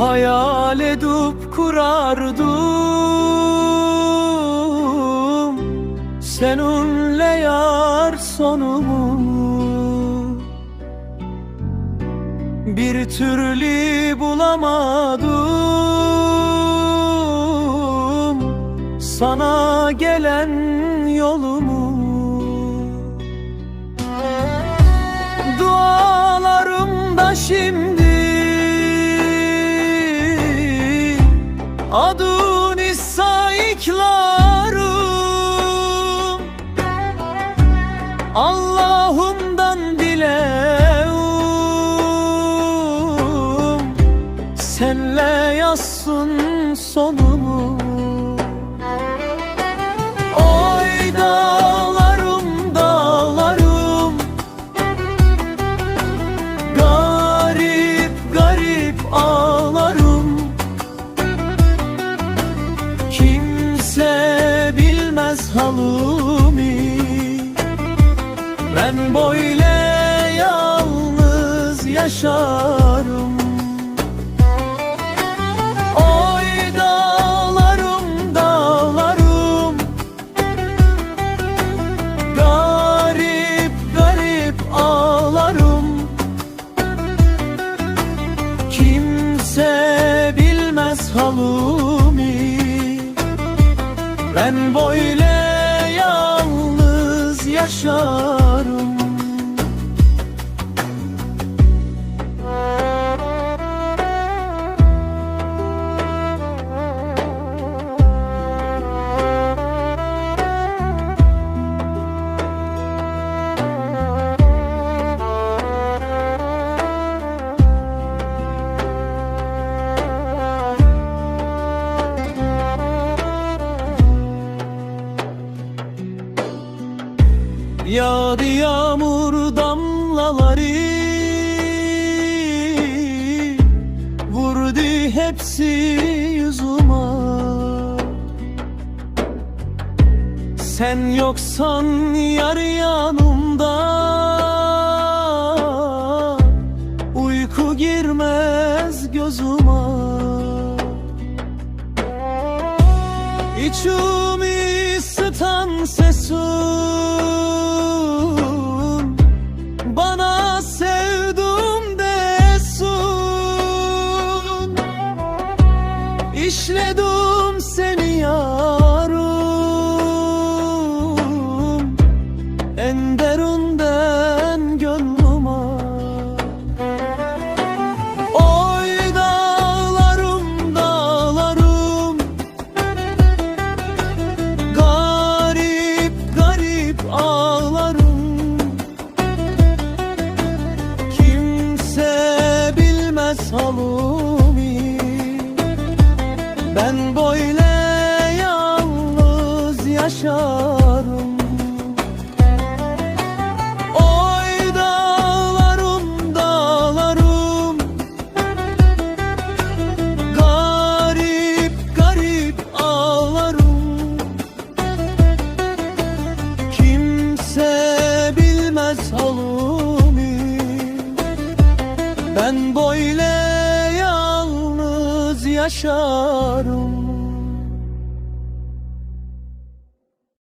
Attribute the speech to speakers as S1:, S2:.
S1: Hayal edip kurardım. Seninle yar sonumu. Bir türlü bulamadım. Sana gelen yolumu Adını sayıklarım Allah'ımdan dileğim Senle yazsın sonumu Kimse bilmez halımı Ben böyle yalnız yaşarım Ben böyle yalnız yaşarım Yağdı yağmur damlaları. Vurdu hepsi yüzüme. Sen yoksan yar yanımda. Uyku girmez gözüme. İçimi ısıtan sesin İşledim seni yarım yaşarım. Oy dağlarım dağlarım. Garip garip ağlarım. Kimse bilmez halımı Ben böyle yalnız yaşarım